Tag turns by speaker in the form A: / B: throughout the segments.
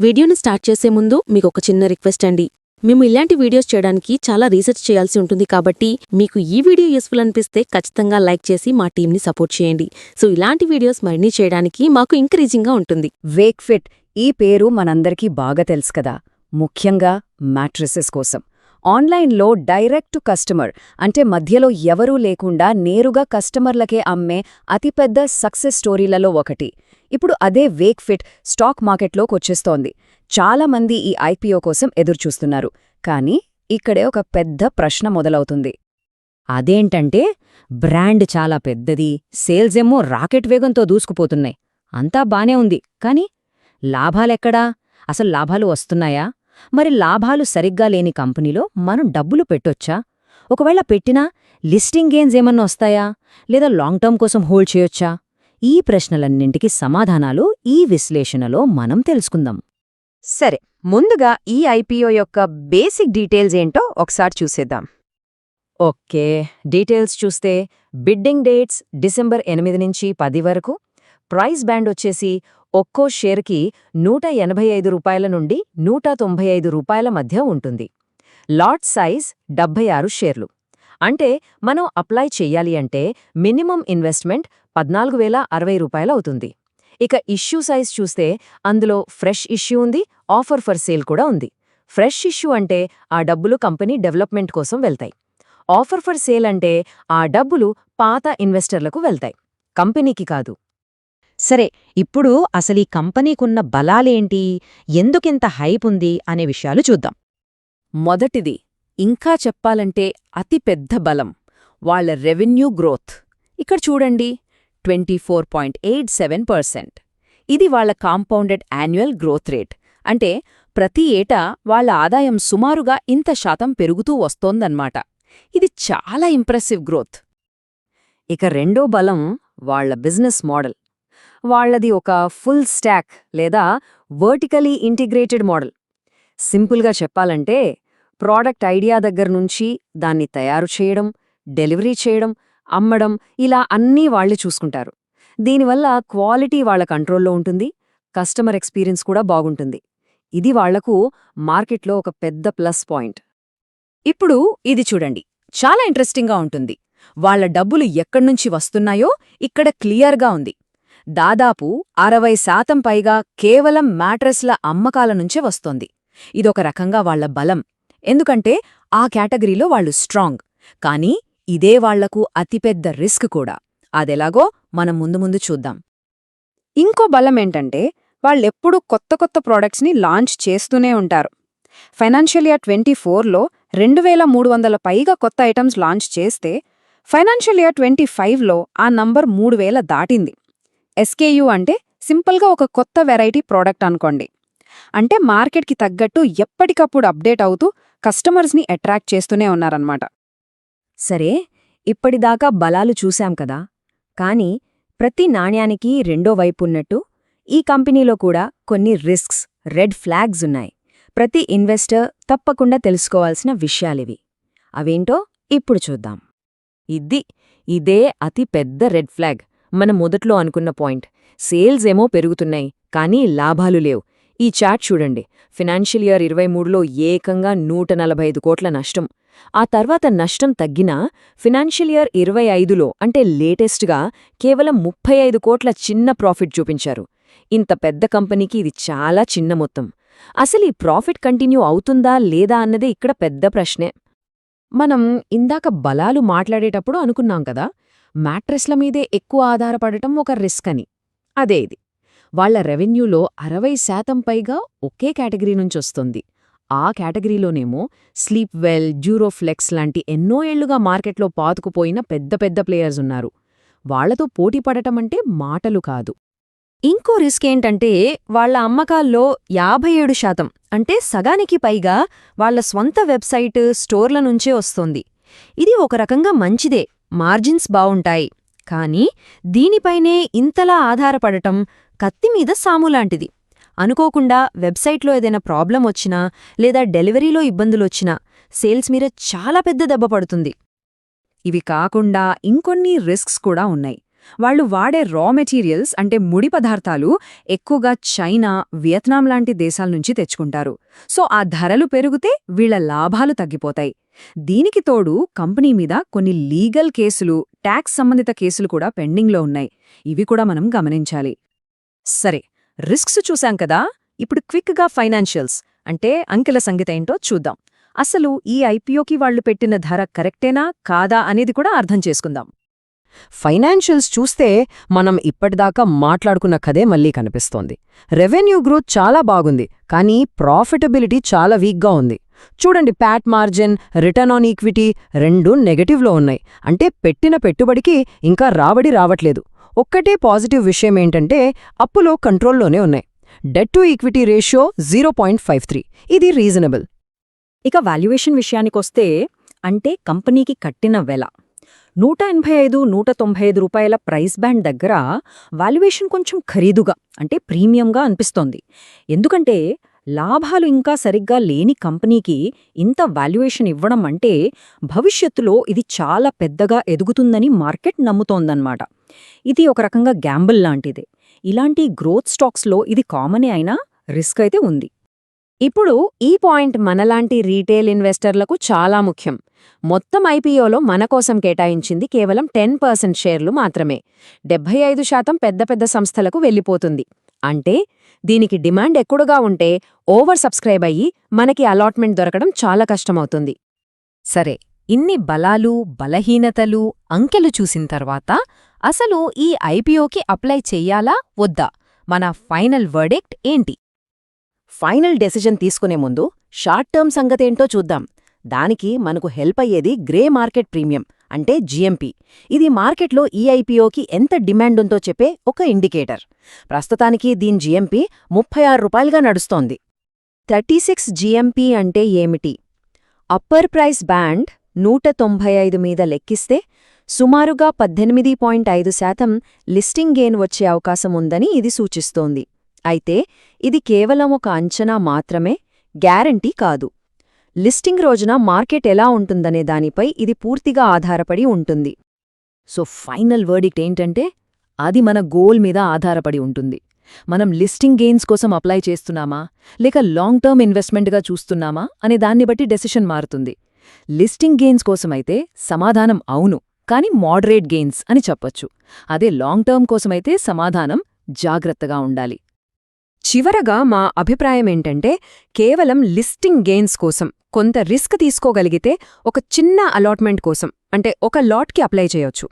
A: వీడియోని స్టార్ట్ చేసే ముందు మీకు ఒక చిన్న రిక్వెస్ట్ అండి. మేము ఇలాంటి వీడియోస్ చేయడానికి చాలా రీసెర్చ్ చేయాల్సి ఉంటుంది కాబట్టి మీకు ఈ వీడియో యూస్ఫుల్ అనిపిస్తే ఖచ్చితంగా లైక్ చేసి మా టీంని సపోర్ట్ చేయండి. సో ఇలాంటి వీడియోస్ మరిన్ని చేయడానికి మాకు ఎంకరేజింగ్గా ఉంటుంది.
B: వేక్ఫిట్ ఈ పేరు మనందరికీ బాగా తెలుసు కదా. ముఖ్యంగా మ్యాట్రిసెస్ కోసం. ఆన్లైన్లో డైరెక్ట్ టు కస్టమర్ అంటే మధ్యలో ఎవరూ లేకుండా నేరుగా కస్టమర్లకే అమ్మే అతిపెద్ద సక్సెస్ స్టోరీలలో ఒకటి. ఇప్పుడు అదే వేక్ ఫిట్ స్టాక్ మార్కెట్లోకి వచ్చేస్తోంది. చాలామంది ఈ ఐపీఓ కోసం ఎదురుచూస్తున్నారు. కానీ ఇక్కడే ఒక పెద్ద ప్రశ్న మొదలవుతుంది. అదేంటంటే బ్రాండ్ చాలా పెద్దది సేల్స్ ఏమో రాకెట్ వేగంతో దూసుకుపోతున్నాయి. అంతా బానే ఉంది. కాని లాభాలెక్కడా? అసలు లాభాలు వస్తున్నాయా? మరి లాభాలు సరిగ్గా లేని కంపెనీలో మనం డబ్బులు పెట్టొచ్చా? ఒకవేళ పెట్టినా లిస్టింగ్ గేన్స్ ఏమన్నా వస్తాయా? లేదా లాంగ్ టర్మ్ కోసం హోల్డ్ చేయొచ్చా? ఈ ప్రశ్నలన్నింటికి సమాధానాలు ఈ విశ్లేషణలో మనం తెలుసుకుందాం.
C: సరే ముందుగా ఈ ఐపీఓ యొక్క బేసిక్ డీటెయిల్స్ ఏంటో ఒకసారి చూసేద్దాం.
B: ఓకే డీటెయిల్స్ చూస్తే బిడ్డింగ్ డేట్స్ డిసెంబర్ ఎనిమిది నుంచి పది వరకు ప్రైస్ బ్యాండ్ వచ్చేసి ఒక్కో షేర్కి నూట ఎనభై ఐదు రూపాయల నుండి నూట తొంభై ఐదు రూపాయల మధ్య ఉంటుంది. లాట్ సైజ్ డెబ్బై ఆరు షేర్లు. అంటే మనం అప్లై చెయ్యాలి అంటే మినిమం ఇన్వెస్ట్మెంట్ పద్నాలుగు వేల అరవై రూపాయలవుతుంది ఇక ఇష్యూ సైజ్ చూస్తే అందులో ఫ్రెష్ ఇష్యూ ఉంది ఆఫర్ ఫర్ సేల్ కూడా ఉంది. ఫ్రెష్ ఇష్యూ అంటే ఆ డబ్బులు కంపెనీ డెవలప్మెంట్ కోసం వెళ్తాయి. ఆఫర్ ఫర్ సేల్ అంటే ఆ డబ్బులు పాత ఇన్వెస్టర్లకు వెళ్తాయి కంపెనీకి కాదు. సరే ఇప్పుడు అసలీ కంపెనీకున్న బలాలేంటి? ఎందుకింత హైప్ ఉంది? అనే విషయాలు చూద్దాం.
D: మొదటిది ఇంకా చెప్పాలంటే అతి పెద్ద బలం వాళ్ళ రెవెన్యూ గ్రోత్. ఇక్కడ చూడండి twenty four point eight seven percent. ఇది వాళ్ళ కాంపౌండెడ్ యాన్యువల్ గ్రోత్ రేట్. అంటే ప్రతి ఏటా వాళ్ళ ఆదాయం సుమారుగా ఇంత శాతం పెరుగుతూ వస్తోందన్నమాట. ఇది చాలా ఇంప్రెసివ్ గ్రోత్.
B: ఇక రెండో బలం వాళ్ళ బిజినెస్ మోడల్. వాళ్ళది ఒక ఫుల్ స్టాక్ లేదా వర్టికలీ ఇంటిగ్రేటెడ్ మోడల్. సింపుల్గా చెప్పాలంటే ప్రోడక్ట్ ఐడియా దగ్గర నుంచి దాన్ని తయారు చేయడం డెలివరీ చేయడం అమ్మడం ఇలా అన్నీ వాళ్ళే చూసుకుంటారు. దీనివల్ల క్వాలిటీ వాళ్ళ కంట్రోల్లో ఉంటుంది కస్టమర్ ఎక్స్పీరియన్స్ కూడా బాగుంటుంది. ఇది వాళ్ళకు మార్కెట్లో ఒక పెద్ద ప్లస్ పాయింట్.
D: ఇప్పుడు ఇది చూడండి. చాలా ఇంట్రెస్టింగ్గా ఉంటుంది. వాళ్ళ డబ్బులు ఎక్కడ్నుంచి వస్తున్నాయో ఇక్కడ క్లియర్గా ఉంది. దాదాపు అరవై శాతం పైగా కేవలం మ్యాట్రస్ల అమ్మకాల నుంచే వస్తోంది. ఇదొక రకంగా వాళ్ళ బలం. ఎందుకంటే ఆ కేటగిరీలో వాళ్ళు స్ట్రాంగ్. కానీ ఇదే వాళ్ళకు అతిపెద్ద రిస్క్ కూడా. అదెలాగో మనం ముందు ముందు చూద్దాం.
C: ఇంకో బలమేంటంటే వాళ్ళెప్పుడూ కొత్త కొత్త ప్రోడక్ట్స్ని లాంచ్ చేస్తూనే ఉంటారు. ఫైనాన్షియల్ ఇయర్ ట్వంటీ ఫోర్లో రెండు వేల మూడు వందల పైగా కొత్త ఐటమ్స్ లాంచ్ చేస్తే ఫైనాన్షియల్ ఇయర్ ట్వంటీ ఫైవ్లో ఆ నంబర్ మూడు వేల దాటింది. ఎస్కేయు అంటే సింపుల్గా ఒక కొత్త వెరైటీ ప్రోడక్ట్ అనుకోండి. అంటే మార్కెట్కి తగ్గట్టు ఎప్పటికప్పుడు అప్డేట్ అవుతూ కస్టమర్స్ని అట్రాక్ట్ చేస్తూనే ఉన్నారన్నమాట.
B: సరే ఇప్పటిదాకా బలాలు చూశాం కదా కాని ప్రతి నాణ్యానికి రెండో వైపున్నట్టు ఈ కంపెనీలో కూడా కొన్ని రిస్క్స్ రెడ్ ఫ్లాగ్స్ ఉన్నాయి. ప్రతి ఇన్వెస్టర్ తప్పకుండా తెలుసుకోవాల్సిన విషయాలివి. అవేంటో ఇప్పుడు చూద్దాం.
D: ఇది ఇదే అతి పెద్ద రెడ్ ఫ్లాగ్. మన మొదట్లో అనుకున్న పాయింట్. సేల్స్ ఏమో పెరుగుతున్నాయి కానీ లాభాలు లేవు. ఈ చాట్ చూడండి. ఫినాన్షియల్ ఇయర్ ఇరవై మూడులో ఏకంగా నూట నలభై ఐదు కోట్ల నష్టం. ఆ తర్వాత నష్టం తగ్గినా ఫినాన్షియల్ ఇయర్ ఇరవై ఐదులో అంటే లేటెస్ట్గా కేవలం ముప్పై ఐదు కోట్ల చిన్న ప్రాఫిట్ చూపించారు. ఇంత పెద్ద కంపెనీకి ఇది చాలా చిన్న మొత్తం. అసలు ఈ ప్రాఫిట్ కంటిన్యూ అవుతుందా లేదా అన్నదే ఇక్కడ పెద్ద ప్రశ్నే. మనం ఇందాక బలాలు మాట్లాడేటప్పుడు అనుకున్నాం కదా మ్యాట్రెస్ల మీదే ఎక్కువ ఆధారపడటం ఒక రిస్క్ అని. అదే ఇది. వాళ్ళ రెవెన్యూలో అరవై శాతం పైగా ఒకే కేటగిరీ నుంచొస్తుంది ఆ కేటగిరీలోనేమో స్లీప్ వెల్ జ్యూరోఫ్లెక్స్ లాంటి ఎన్నో ఏళ్ళుగా మార్కెట్లో పాతుకుపోయిన పెద్ద పెద్ద ప్లేయర్స్ ఉన్నారు. వాళ్ళతో పోటీ పడటమంటే మాటలు కాదు.
B: ఇంకో రిస్క్ ఏంటంటే వాళ్ళ అమ్మకాల్లో యాభై ఏడు శాతం అంటే సగానికి పైగా వాళ్ళ స్వంత వెబ్సైట్ స్టోర్ల నుంచే వస్తోంది. ఇది ఒక రకంగా మంచిదే. మార్జిన్స్ బావుంటాయి. కానీ దీనిపైనే ఇంతలా ఆధారపడటం కత్తిమీద సాములాంటిది. అనుకోకుండా వెబ్సైట్లో ఏదైనా ప్రాబ్లం వచ్చినా లేదా డెలివరీలో ఇబ్బందులొచ్చినా సేల్స్ మీద చాలా పెద్ద దెబ్బ పడుతుంది.
C: ఇవి కాకుండా ఇంకొన్ని రిస్క్స్ కూడా ఉన్నాయి. వాళ్ళు వాడే రా మెటీరియల్స్ అంటే ముడి పదార్థాలు ఎక్కువగా చైనా వియత్నాం లాంటి దేశాల నుంచి తెచ్చుకుంటారు. సో ఆ ధరలు పెరిగితే వీళ్ళ లాభాలు తగ్గిపోతాయి. దీనికి తోడు కంపెనీ మీద కొన్ని లీగల్ కేసులు ట్యాక్స్ సంబంధిత కేసులు కూడా పెండింగ్లో ఉన్నాయి. ఇవి కూడా మనం గమనించాలి.
B: సరే రిస్క్స్ చూశాం కదా? ఇప్పుడు క్విక్గా ఫైనాన్షియల్స్ అంటే అంకెల సంగతి ఏంటో చూద్దాం. అసలు ఈ ఐపీఓకి వాళ్ళు పెట్టిన ధర కరెక్టేనా కాదా అనేది కూడా అర్థం చేసుకుందాం.
E: ఫైనాన్షియల్స్ చూస్తే మనం ఇప్పటిదాకా మాట్లాడుకున్న కదే మళ్ళీ కనిపిస్తోంది. రెవెన్యూ గ్రోత్ చాలా బాగుంది కానీ ప్రాఫిటబిలిటీ చాలా వీక్గా ఉంది. చూడండి PAT margin return on equity రెండూ నెగటివ్లో ఉన్నాయి. అంటే పెట్టిన పెట్టుబడికి ఇంకా రాబడి రావట్లేదు. ఒక్కటే పాజిటివ్ విషయం ఏంటంటే అప్పులో కంట్రోల్లోనే ఉన్నాయి. Debt to equity ratio zero point five three. ఇది రీజనబుల్.
B: ఇక వాల్యుయేషన్ విషయానికొస్తే అంటే కంపెనీకి కట్టిన వెల. నూట ఎనభై ఐదు నూట తొంభై ఐదు రూపాయల ప్రైస్ బ్యాండ్ దగ్గర వాల్యుయేషన్ కొంచెం ఖరీదుగా అంటే ప్రీమియంగా అనిపిస్తోంది. ఎందుకంటే లాభాలు ఇంకా సరిగ్గా లేని కంపెనీకి ఇంత వాల్యుయేషన్ ఇవ్వడం అంటే భవిష్యత్తులో ఇది చాలా పెద్దగా ఎదుగుతుందని మార్కెట్ నమ్ముతోందన్నమాట. ఇది ఒక రకంగా గ్యాంబుల్ లాంటిదే. ఇలాంటి గ్రోత్ స్టాక్స్లో ఇది కామనే అయినా రిస్క్ అయితే ఉంది. ఇప్పుడు ఈ పాయింట్ మనలాంటి రీటైల్ ఇన్వెస్టర్లకు చాలా ముఖ్యం. మొత్తం ఐపీఓలో మన కోసం కేటాయించింది కేవలం టెన్ పర్సెంట్ షేర్లు మాత్రమే. డెబ్బై ఐదు శాతం పెద్ద పెద్ద సంస్థలకు వెళ్ళిపోతుంది. అంటే దీనికి డిమాండ్ ఎక్కువగా ఉంటే ఓవర్ సబ్స్క్రైబ్ అయ్యి మనకి అలాట్మెంట్ దొరకడం చాలా కష్టమవుతుంది. సరే ఇన్ని బలాలు బలహీనతలు అంకెలు చూసిన తర్వాత అసలు ఈ ఐపీఓకి అప్లై చెయ్యాలా వద్దా? మన ఫైనల్ వర్డెక్ట్ ఏంటి?
A: ఫైనల్ డెసిజన్ తీసుకునే ముందు షార్ట్ టర్మ్ సంగతేంటో చూద్దాం. దానికి మనకు హెల్ప్ అయ్యేది గ్రే మార్కెట్ ప్రీమియం. అంటే జిఎంపి ఇది మార్కెట్లో ఈఐపీఓకి ఎంత డిమాండ్ ఉందో చెప్పే ఒక ఇండికేటర్. ప్రస్తుతానికి దీని జీఎంపీ ముప్పై ఆరు రూపాయలుగా నడుస్తోంది.
B: థర్టీ సిక్స్ జీఎంపీ అంటే ఏమిటి? అప్పర్ ప్రైస్ బ్యాండ్ నూట తొంభై ఐదు మీద లెక్కిస్తే సుమారుగా పద్దెనిమిది పాయింట్ ఐదు శాతం లిస్టింగ్ గెయిన్ వచ్చే అవకాశం ఉందని ఇది సూచిస్తోంది. అయితే ఇది కేవలం ఒక అంచనా మాత్రమే గ్యారంటీ కాదు. లిస్టింగ్ రోజున మార్కెట్ ఎలా ఉంటుందనే దానిపై ఇది పూర్తిగా ఆధారపడి ఉంటుంది.
E: సో ఫైనల్ వర్డిక్ట్ ఏంటంటే అది మన గోల్ మీద ఆధారపడి ఉంటుంది. మనం లిస్టింగ్ గెయిన్స్ కోసం అప్లై చేస్తున్నామా? లేక లాంగ్ టర్మ్ ఇన్వెస్ట్మెంట్గా చూస్తున్నామా? అనే దాన్ని బట్టి డెసిషన్ మారుతుంది. లిస్టింగ్ గెయిన్స్ కోసమైతే సమాధానం అవును కానీ మోడరేట్ గెయిన్స్ అని చెప్పొచ్చు. అదే లాంగ్ టర్మ్ కోసమైతే సమాధానం జాగ్రత్తగా ఉండాలి.
C: చివరగా మా అభిప్రాయం ఏంటంటే కేవలం లిస్టింగ్ గెయిన్స్ కోసం కొంత రిస్క్ తీసుకోగలిగితే ఒక చిన్న అలాట్మెంట్ కోసం అంటే ఒక లాట్కి అప్లై చేయొచ్చు.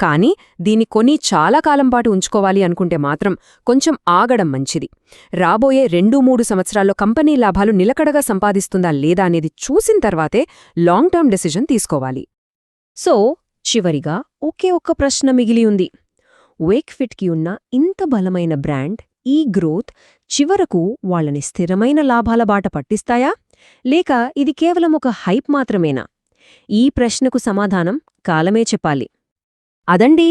C: కానీ దీన్ని కొని చాలా కాలం పాటు ఉంచుకోవాలి అనుకుంటే మాత్రం కొంచెం ఆగడం మంచిది. రాబోయే రెండు మూడు సంవత్సరాల్లో కంపెనీ లాభాలు నిలకడగా సంపాదిస్తుందా లేదా అనేది చూసిన తర్వాతే లాంగ్ టర్మ్ డెసిజన్ తీసుకోవాలి.
B: సో చివరిగా ఒకే ఒక్క ప్రశ్న మిగిలి ఉంది. వేక్ఫిట్కి ఉన్న ఇంత బలమైన బ్రాండ్ ఈ గ్రోత్ చివరకు వాళ్ళని స్థిరమైన లాభాల బాట పట్టిస్తాయా? లేక ఇది కేవలం ఒక హైప్ మాత్రమేనా? ఈ ప్రశ్నకు సమాధానం కాలమే చెప్పాలి. అదండి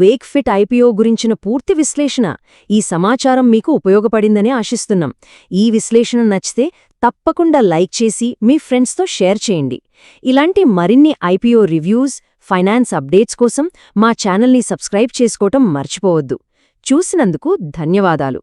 B: వేక్ఫిట్ ఐపీఓ గురించిన పూర్తి విశ్లేషణ. ఈ సమాచారం మీకు ఉపయోగపడిందని ఆశిస్తున్నాం. ఈ విశ్లేషణ నచ్చితే తప్పకుండా లైక్ చేసి మీ ఫ్రెండ్స్తో షేర్ చేయండి. ఇలాంటి మరిన్ని ఐపీఓ రివ్యూస్ ఫైనాన్స్ అప్డేట్స్ కోసం మా ఛానల్ని సబ్స్క్రైబ్ చేసుకోవటం మర్చిపోవద్దు. చూసినందుకు ధన్యవాదాలు.